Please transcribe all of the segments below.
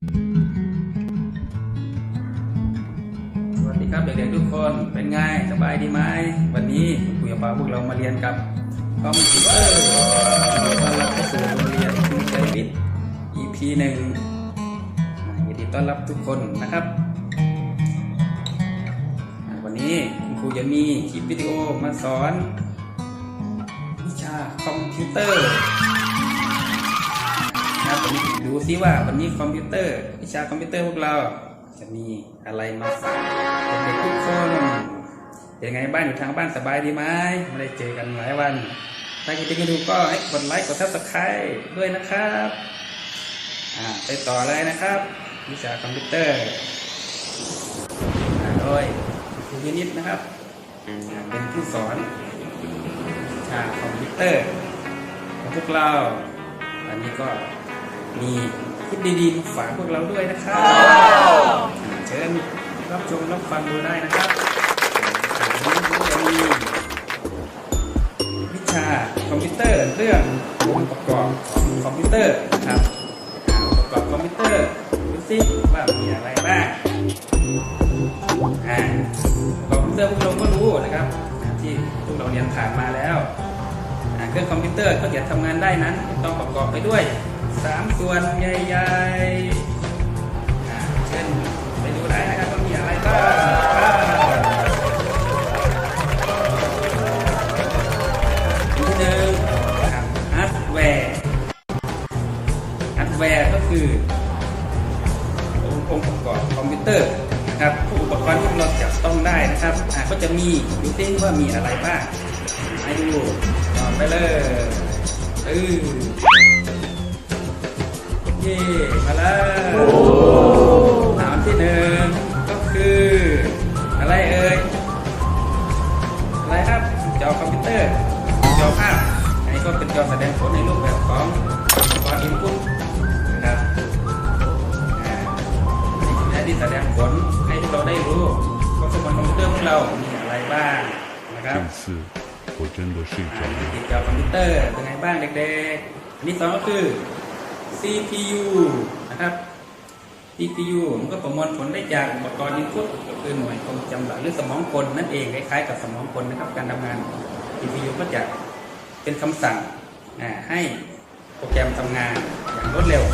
สวัสดีครับเด็กๆทุกคนเป็นไงสบายดีไหมวันนี้คุณครูจะพาพวกเรามาเรียนกับคอมพิวเตอร์ต้อนรับเข้าสู่โรงเรียนคุณชัยวิทย์ EP หนึ่งยินดีต้อนรับทุกคนนะครับ วันนี้คุณครูจะมีคลิปวิดีโอมาสอนวิชาคอมพิวเตอร์ นะครับวันนี้ดูซิว่าวันนี้คอมพิวเตอร์วิชาคอมพิวเตอร์พวกเราจะมีอะไรมาฝากเด็กทุกคนเป็นไงบ้านอยู่ทางบ้านสบายดีไหมไม่ได้เจอกันหลายวัน ถ้าคิดจะดูก็ให้กดไลค์กดซับสไครต์ด้วยนะครับอ่าไปต่อเลยนะครับ วิชาคอมพิวเตอร์โดยครูวินิตนะครับ เป็นผู้สอนวิชาคอมพิวเตอร์ของพวกเราอันนี้ก็ มีคลิปดีๆมาฝากพวกเราด้วยนะครับอ่าเชิญรับชมรับฟังดูได้นะครับอ่าวันนี้เราจะมีวิชาคอมพิวเตอร์เรื่ององค์ประกอบของคอมพิวเตอร์นะครับอ่าองค์ประกอบคอมพิวเตอร์ดูสิว่ามีอะไรบ้างอ่าคอมพิวเตอร์พวกเราก็รู้นะครับอ่าที่พวกเราเรียนผ่านมาแล้วอ่าเครื่องคอมพิวเตอร์ก็จะทำงานได้นั้นต้องประกอบไปด้วย 3ส่วนใหญ่ๆอ่เช่นไปดูได้นะครับว่ามีอะไรบ้างอันที่หนึ่งครับฮาร์ดแวร์ฮาร์ดแวร์ก็คือองค์ประกอบคอมพิวเตอร์นะครับอุปกรณ์ที่เราจับต้องได้นะครับอ่าก็จะมีดูซิว่ามีอะไรบ้างให้ดูต่อไปเลยเออี่มาแล้วถามที่หนึ่งก็คือ อะไรเอ่ย อะไรครับจอคอมพิวเตอร์จอภาพอันนี้ก็เป็นจอแสดงผลในรูปแบบของจออินพุตนะครับอันคือหน้ที่แสดงผลให้เราได้รู้ก็คือบนคอมพิวเตอร์ของเรามีอะไรบ้างนะครับจอคอมพิวเตอร์เป็นไงบ้างเด็กๆอันนี้สองก็คือ CPU นะครับ CPU มันก็ประมวลผลได้จากอุปกรณ์อินพุตก็คือหน่วยความจำหลักหรือสมองคนนั่นเองคล้ายๆกับสมองคนนะครับ การทำงาน CPU ก็จะเป็นคำสั่งให้โปรแกรมทำงานอย่างรวดเร็ว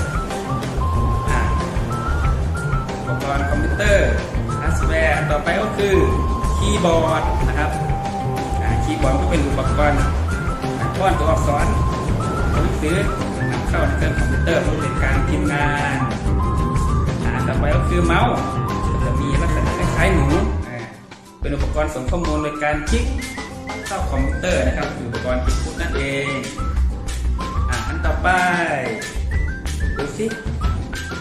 อุปกรณ์คอมพิวเตอร์ฮาร์ดแวร์ต่อไปก็คือคีย์บอร์ดนะครับคีย์บอร์ดก็เป็นอุปกรณ์ป้อนตัวอักษรตัวหนังสือ นำเข้าในเครื่องคอมพิวเตอร์เพื่อเป็นการพิมพ์งานอ่าต่อไปก็คือเมาส์จะมีลักษณะคล้ายๆหนูเป็นอุปกรณ์ส่งข้อมูลโดยการคลิกเข้าคอมพิวเตอร์นะครับคืออุปกรณ์คลิกพูดนั่นเองอ่าอันต่อไปดูสิ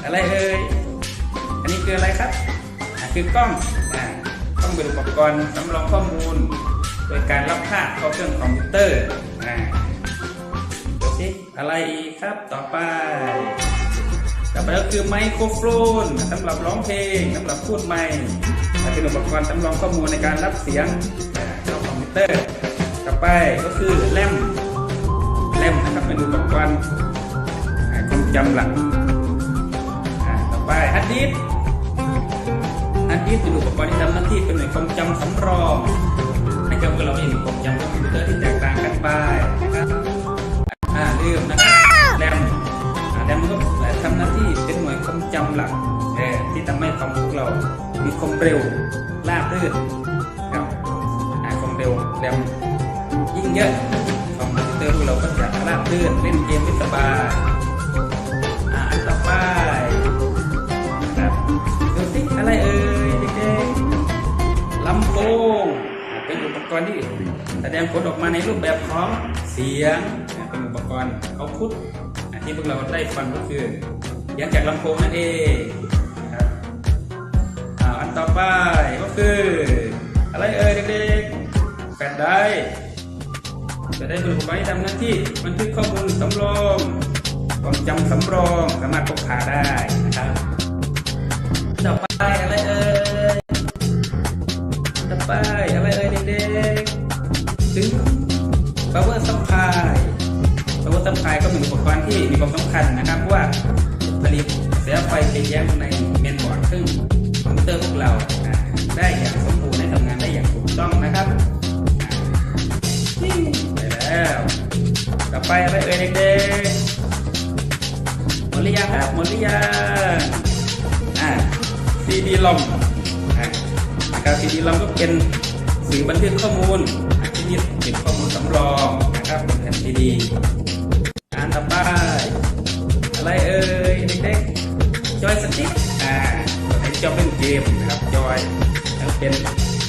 อะไรเอ่ยอันนี้คืออะไรครับอ่าคือกล้องอ่ากล้องเป็นอุปกรณ์สำรองข้อมูล โดยการรับภาพเข้าเครื่องคอมพิวเตอร์ อะไรอีกครับต่อไป ต่อไปก็คือไมโครโฟนสำหรับร้องเพลงสำหรับพูดไมค์และเป็นอุปกรณ์สำรองข้อมูลในการรับเสียงเข้าคอมพิวเตอร์ ต่อไปก็คือแรมแรมนะครับเป็นอุปกรณ์ความจำหลักต่อไปฮาร์ดดิสก์ฮาร์ดดิสก์เป็นอุปกรณ์ที่ทำหน้าที่เป็นหน่วยความจำสำรองให้กับเราเองความจำคอมพิวเตอร์ที่แตกต่างกันไปนะครับ หลักที่ทำให้คอมพิวเตอร์เรา มีความเร็วราบรื่นครับความเร็วแรมยิ่งเยอะคอมพิวเตอร์ของเราก็จะราบรื่นเล่นเกมได้สบายอ่านต่อไปนะครับดูสิอะไรเอ่ยเด็กๆลำโพงเป็นอุปกรณ์ที่แสดงผลออกมาในรูปแบบของเสียงเป็นอุปกรณ์เอาพุทที่พวกเราได้ฟังก็คือ เสียงจากลำโพงนั่นเองนะครับอ,อันต่อไปก็คือ อะไรเอ่ยเด็กๆแฟลชไดรฟ์จะได้เป็นอุปกรณ์ที่ทำหน้าที่บันทึกข้อมูลสำรองความจำสำรองสามารถพกพาได้นะครับต่อไปอะไรเอ่ยต่อไปอะไรเอ่ยเด็กๆถึง power supply power supply ก็เป็นอุปกรณ์ที่มีความสำคัญนะครับเพราะว่า ผลิตแสไฟไปแย้งในเมนบอร์ดซึ่งคอมพิวเตอร์พวกเราได้อย่างสมบูรณ์ได้ทำงานได้อย่างถูกต้องนะครับไปแล้ว ต่อไปอะไรเอ่ยเด็กๆหมดหรือยังครับหมดหรือยังอ่าซีดีลอมนะครับซีดีลอมก็เป็นสื่อบันทึกข้อมูลที่นี่เป็นข้อมูลสำรองนะครับเป็นแผ่นซีดีอ่านต่อไปอะไรเอ่ย เด็กๆจอยสติ๊กอ่าไอ้จอยเป็นเกมนะครับจอยแล้วเป็น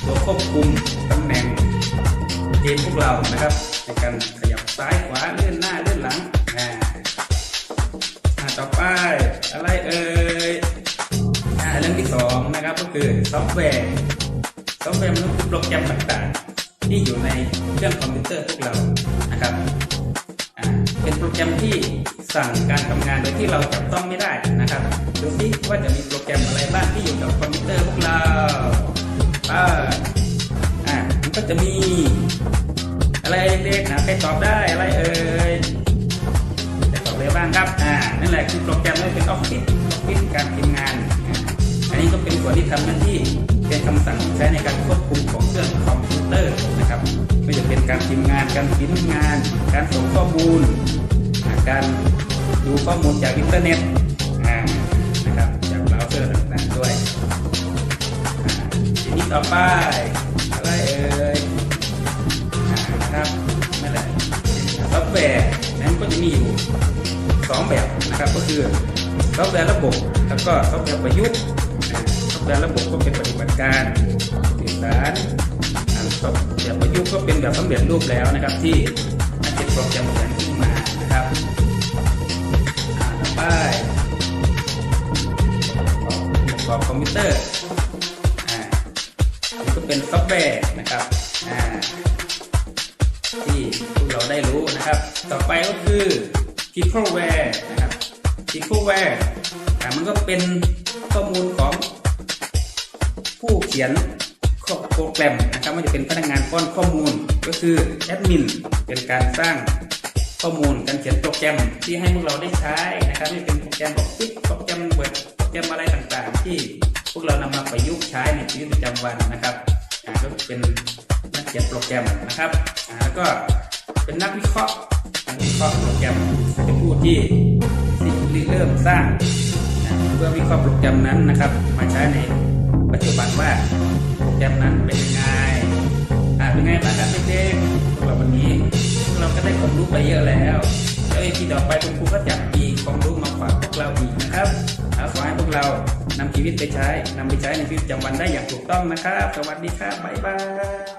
ตัวควบคุมตำแหน่งเกมพวกเรานะครับในการขยับซ้ายขวาเลื่อนหน้าเลื่อนหลังอ่าอ่าต่อไปอะไรเอ่ยอ่าเรื่องที่สองนะครับก็คือซอฟต์แวร์ซอฟต์แวร์มันคือโปรแกรมต่างๆ ที่อยู่ในเครื่องคอมพิวเตอร์พวกเรานะครับ รแกรมที่สั่งการทำงานโดยที่เราจับต้องไม่ได้นะครับดูสิว่าจะมีโปรแกรมอะไรบ้างที่อยู่กับคอมพิวเตอร์พวกเราอ่าอ่ามันก็จะมี อะไรเด็กๆนะใครตอบได้อะไรเอ่ยใครตอบเลยบ้างครับอ่านั่นแหละคือโปรแกรมนั่เป็นออฟฟิศออฟฟิศการพิมพ์งาน อันนี้ก็เป็นส่วนที่ทำหน้าที่เป็นคำสั่งใช้ในการควบคุมของเครื่องคอมพิวเตอร์นะครับไม่ว่าจะเป็นการพิมพ์งานการพิมพ์งาน การส่งข้อมูล การดูข้อมูลจากอินเทอร์เน็ตนะครับจากเบราว์เซอร์ต่างๆด้วยทีนี้ต่อไปอะไรเอ่ยนะครับนั่นแหละซอฟต์แวร์นั้นก็จะมีอยู่สองแบบนะครับก็คือซอฟต์แวร์ระบบ แล้วก็ซอฟต์แวร์ประยุกต์ซอฟต์แวร์ระบบก็เป็นปฏิบัติการสื่อสารซอฟต์แวร์ประยุกต์ก็เป็นแบบสำเร็จรูปแล้วนะครับที่นักเขียนโปรแกรมเขียน อ่าต่อไปอุปกรณ์คอมพิวเตอร์อ่าก็เป็นซอฟต์แวร์นะครับอ่าที่พวกเราได้รู้นะครับ ต่อไปก็คือ peopleware นะครับ peopleware อ่ามันก็เป็นข้อมูลของผู้เขียนโปรแกรมนะครับม่ว่าจะเป็นพนักงานป้อนข้อมูลก็คือแอดมินเป็นการสร้าง ข้อมูลการเขียนโปรแกรมที่ให้พวกเราได้ใช้นะครับที่เป็นโปรแกรมออฟฟิศโปรแกรมเวิร์ดโปรแกรมอะไรต่างๆ ที่พวกเรานำมาประยุกต์ใช้ในชีวิตประจำวันนะครับอ่าก็เป็นนักเขียนโปรแกรมนะครับอ่าแล้วก็เป็นนักวิเคราะห์นักวิเคราะห์โปรแกรมเป็นผู้ที่ที่เริ่มสร้างเพื่อวิเคราะห์โปรแกรมนั้นนะครับ มาใช้ในปัจจุบันว่าโปรแกรมนั้นเป็นยังไงอ่าเป็นไงบ้างครับเด็กๆพวกเราวันนี้ เราก็ได้ความรู้ไปเยอะแล้วแล้วอีพีต่อไปคุณครูก็จะมีความรู้มาฝากพวกเราอีกนะครับแล้วขอให้พวกเรานำชีวิตไปใช้นำไปใช้ในชีวิตประจำวันได้อย่างถูกต้องนะครับ สวัสดีครับบ๊ายบาย